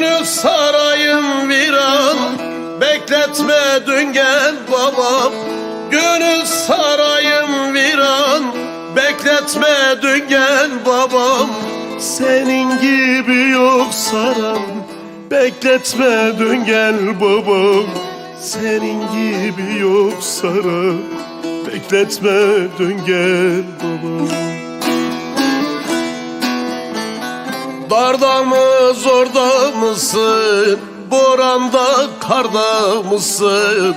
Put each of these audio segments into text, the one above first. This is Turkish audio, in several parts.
Gönül sarayım viran Bekletme dün gel babam. Gönül sarayım viran Bekletme dün gel babam. Senin gibi yok saran Bekletme dün gel babam. Senin gibi yok saran Bekletme dön gel babam. Darda mı zorda mısın? Boranda karda mısın?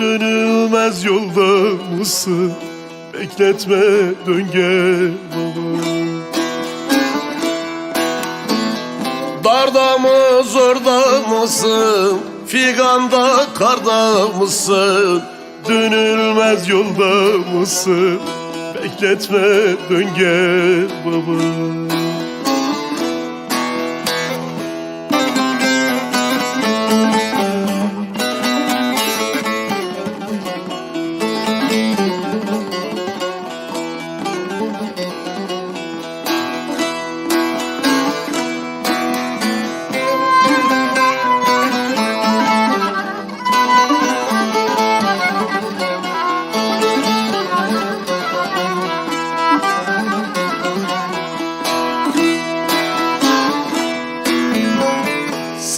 Dönülmez yolda mısın? Bekletme dön gel baba Darda mı zorda mısın? Figanda karda mısın? Dönülmez yolda mısın? Bekletme dön gel baba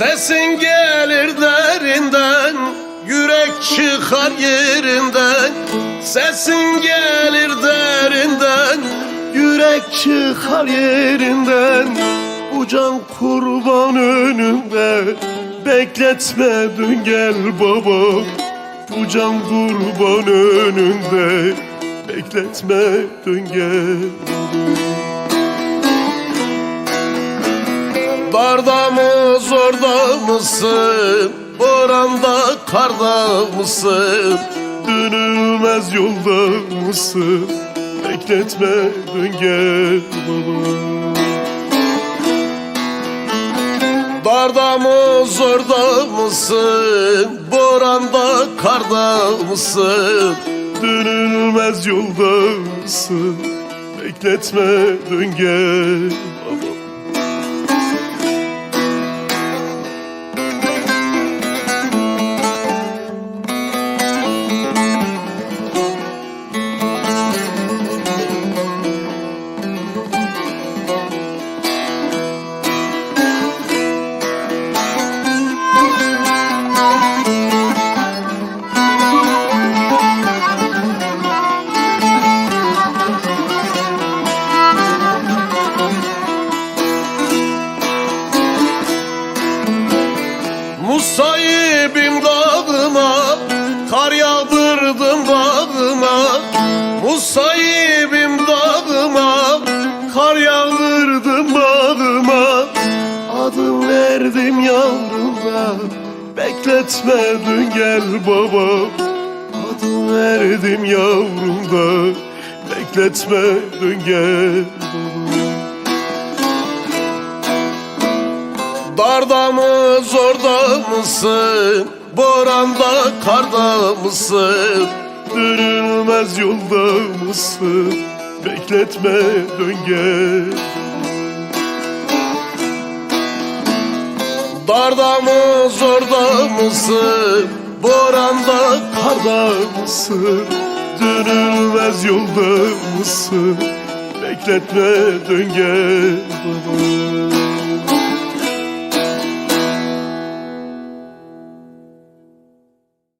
Sesin gelir derinden Yürek çıkar yerinden. Sesin gelir derinden Yürek çıkar yerinden. Bu can kurban önünde Bekletme dün gel baba. Bu can kurban önünde Bekletme dün gel Darda mı zorda mısın? Boranda karda mısın? Dönülmez yolda mısın? Bekletme dön gel baba Darda mı zorda mısın? Boranda karda mısın? Dönülmez yolda mısın? Bekletme dön gel baba Adım verdim yavruma Bekletme dün gel baba Adım verdim yavrumda Bekletme dün gel baba Darda mı zorda mısın? Boranda karda mısın? Dönülmez yolda mısın? Bekletme dön gel Darda mı zorda mısın? Boranda karda mısın? Dönülmez yolda mısın? Bekletme dön gel baba